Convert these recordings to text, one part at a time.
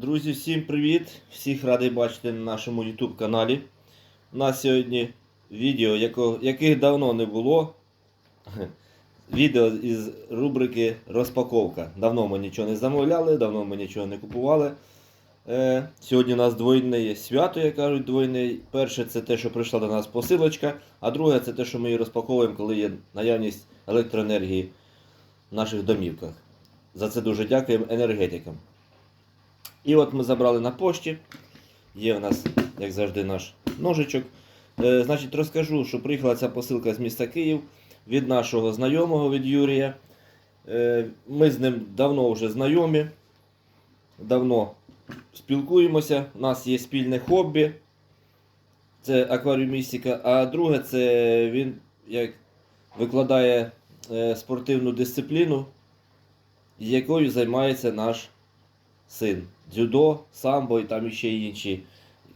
Друзі, всім привіт! Всіх радий бачити на нашому YouTube каналі. У нас сьогодні відео, яких давно не було. Відео із рубрики Розпаковка. Давно ми нічого не замовляли, давно ми нічого не купували. Е, сьогодні у нас двойне свято, як кажуть, двойне. Перше це те, що прийшла до нас посилочка, а друге це те, що ми її розпаковуємо, коли є наявність електроенергії в наших домівках. За це дуже дякуємо енергетикам. І от ми забрали на пошті. Є у нас, як завжди, наш ножичок. Е, значить, розкажу, що приїхала ця посилка з міста Київ від нашого знайомого від Юрія. Е, ми з ним давно вже знайомі, давно спілкуємося. У нас є спільне хобі. Це акваріумістика. А друге, це він як викладає е, спортивну дисципліну, якою займається наш син. Дзюдо, самбо і там ще інші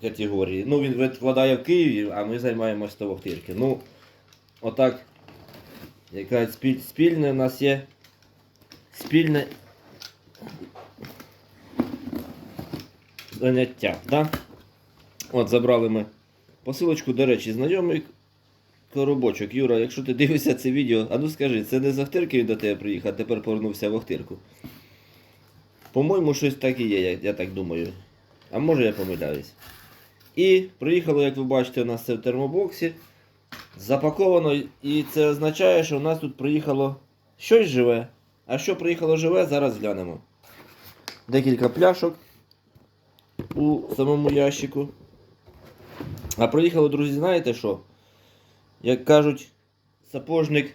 категорії. Ну, він викладає в Києві, а ми займаємося то в Охтирці. Ну, отак, яка спіль, спільне у нас є спільне заняття. Да? От, забрали ми посилочку, до речі, знайомий коробочок. Юра, якщо ти дивишся це відео, а ну скажи, це не з Охтирки він до тебе приїхав, а тепер повернувся в Охтирку. По-моєму, щось так і є, я, я так думаю. А може я помиляюсь. І приїхало, як ви бачите, у нас це в термобоксі. Запаковано, і це означає, що у нас тут приїхало щось живе. А що приїхало живе, зараз глянемо. Декілька пляшок у самому ящику. А приїхало, друзі, знаєте що? Як кажуть, сапожник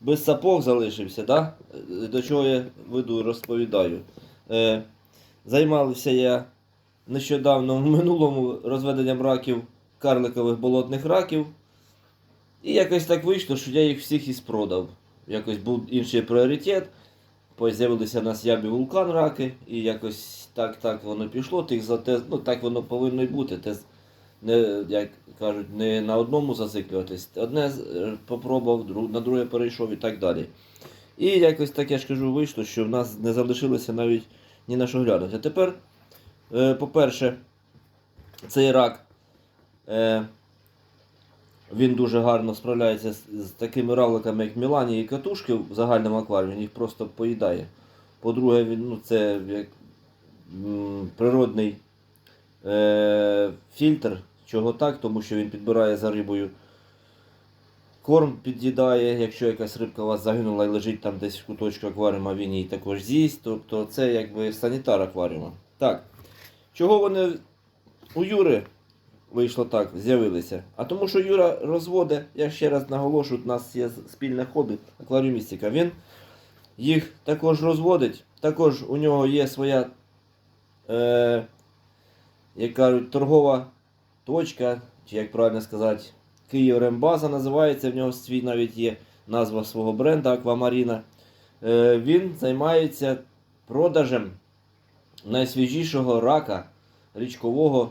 без сапог залишився, да? До чого я веду, розповідаю. Е, займався я нещодавно в минулому розведенням раків карликових болотних раків. І якось так вийшло, що я їх всіх і спродав. Якось був інший пріоритет. З'явилися в нас ябі вулкан раки, і якось так так воно пішло. Тих за те, ну так воно повинно й бути. Те, не, як кажуть, не на одному зациклюватись. Одне е, попробував, на друге перейшов і так далі. І якось так я ж кажу, вийшло, що в нас не залишилося навіть ні на що глянути. А тепер, е, по-перше, цей рак. Е, він дуже гарно справляється з, такими равликами, як Мілані і катушки в загальному акваріумі, їх просто поїдає. По-друге, він, ну, це як природний е, фільтр. Чого так? Тому що він підбирає за рибою корм під'їдає, якщо якась рибка у вас загинула і лежить там десь в куточку акваріума, він її також з'їсть. Тобто це якби санітар акваріума. Так. Чого вони у Юри вийшло так, з'явилися? А тому що Юра розводить, я ще раз наголошую, у нас є спільне хобі, акваріумістика. Він їх також розводить. Також у нього є своя, е, як кажуть, торгова точка, чи як правильно сказати, Київ Рембаза називається, в нього свій навіть є назва свого бренда Аквамаріна. Е, він займається продажем найсвіжішого рака річкового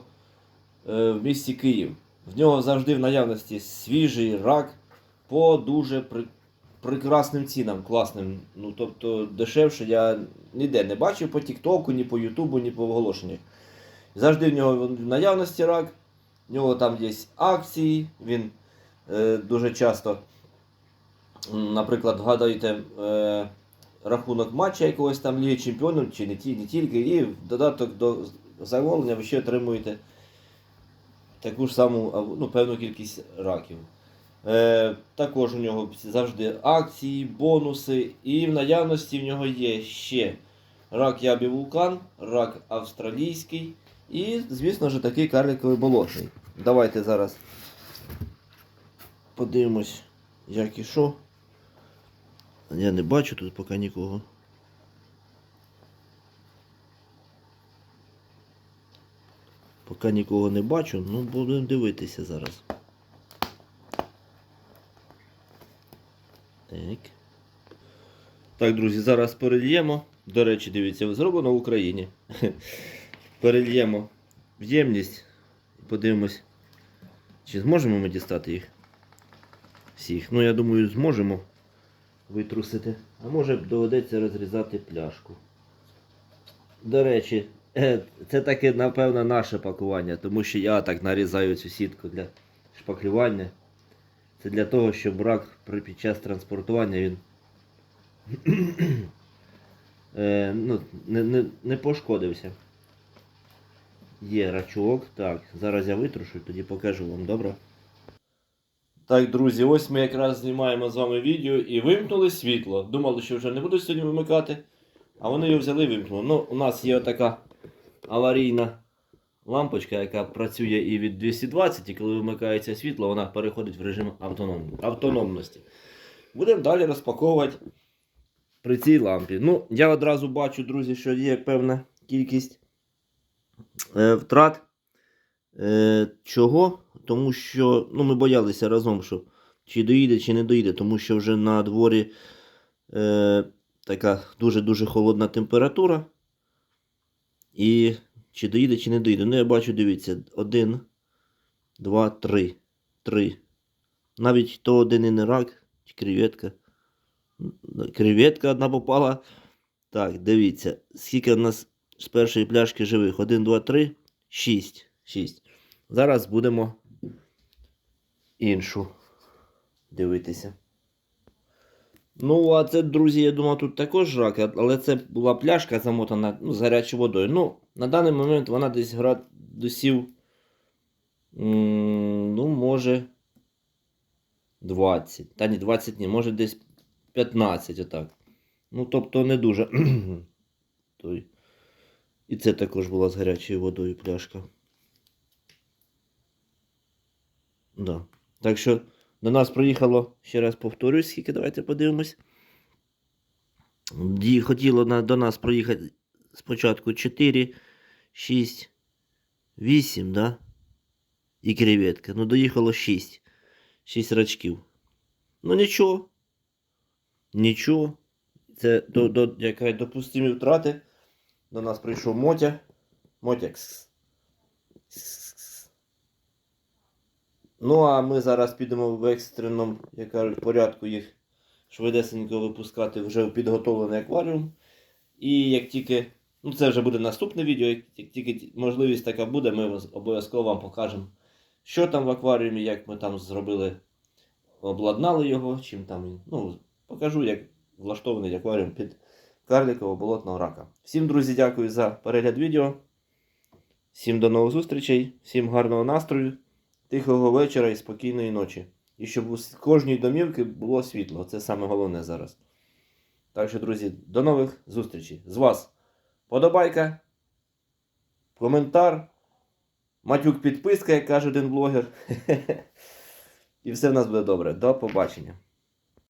е, в місті Київ. В нього завжди в наявності свіжий рак по дуже прекрасним цінам, класним. Ну, тобто дешевше я ніде не бачив по Тіктоку, ні по Ютубу, ні по оголошеннях. Завжди в нього в наявності рак. В нього там є акції, він е, дуже часто, наприклад, вгадуєте е, рахунок матча якогось там Ліги Чемпіонів, чи не, ті, не тільки, і в додаток до замовлення ви ще отримуєте таку ж саму ну, певну кількість раків. Е, також у нього завжди акції, бонуси, і в наявності в нього є ще рак ябі вулкан, рак австралійський. І, звісно ж, такий карликовий болотний. Давайте зараз подивимось, як і що. Я не бачу тут поки нікого. Поки нікого не бачу, ну будемо дивитися зараз. Так. Так, друзі, зараз перельємо. До речі, дивіться, зроблено в Україні. Перельємо в ємність і подивимось, чи зможемо ми дістати їх всіх. Ну, я думаю, зможемо витрусити. А може доведеться розрізати пляшку. До речі, Е, Це таке, напевно, наше пакування, тому що я так нарізаю цю сітку для шпаклювання. Це для того, щоб рак під час транспортування він е, ну, не, не, не пошкодився. Є рачок. Так, зараз я витрушу, тоді покажу вам, добре? Так, друзі, ось ми якраз знімаємо з вами відео і вимкнули світло. Думали, що вже не будуть сьогодні вимикати, а вони його взяли і вимкнули. Ну, у нас є така аварійна лампочка, яка працює і від 220, і коли вимикається світло, вона переходить в режим автономності. Будемо далі розпаковувати при цій лампі. Ну, я одразу бачу, друзі, що є певна кількість втрат. Е, чого? Тому що ну, ми боялися разом, що чи доїде, чи не доїде, тому що вже на дворі е, така дуже-дуже холодна температура. І чи доїде, чи не доїде. Ну, я бачу, дивіться, один, два, три. Три. Навіть то один і не рак, чи креветка. Креветка одна попала. Так, дивіться, скільки в нас з першої пляшки живих? Один, два, три, шість. Шість. Зараз будемо іншу дивитися. Ну, а це, друзі, я думав, тут також рак, але це була пляшка замотана ну, з гарячою водою. Ну, на даний момент вона десь градусів, ну, може, 20. Та ні, 20 ні, може десь 15, отак. Ну, тобто не дуже. Той. І це також була з гарячою водою пляшка. Да. Так що до нас приїхало, ще раз повторюсь, скільки давайте подивимось. Хотіло до нас проїхати спочатку 4, 6, 8, да? І креветка. Ну, доїхало 6. 6 рачків. Ну нічого. Нічого. Це до, до, яка допустимі втрати. До нас прийшов Мотя. Мотякс. Ну, а ми зараз підемо в екстреному, як кажуть, порядку їх швидесенько випускати вже в підготовлений акваріум. І як тільки, ну це вже буде наступне відео, як тільки можливість така буде, ми обов'язково вам покажемо, що там в акваріумі, як ми там зробили, обладнали його, чим там. Ну, покажу, як влаштований акваріум під карликового болотного рака. Всім, друзі, дякую за перегляд відео. Всім до нових зустрічей, всім гарного настрою, тихого вечора і спокійної ночі. І щоб у кожній домівці було світло. Це саме головне зараз. Так що, друзі, до нових зустрічей. З вас подобайка, коментар, матюк підписка, як каже один блогер. І все в нас буде добре. До побачення.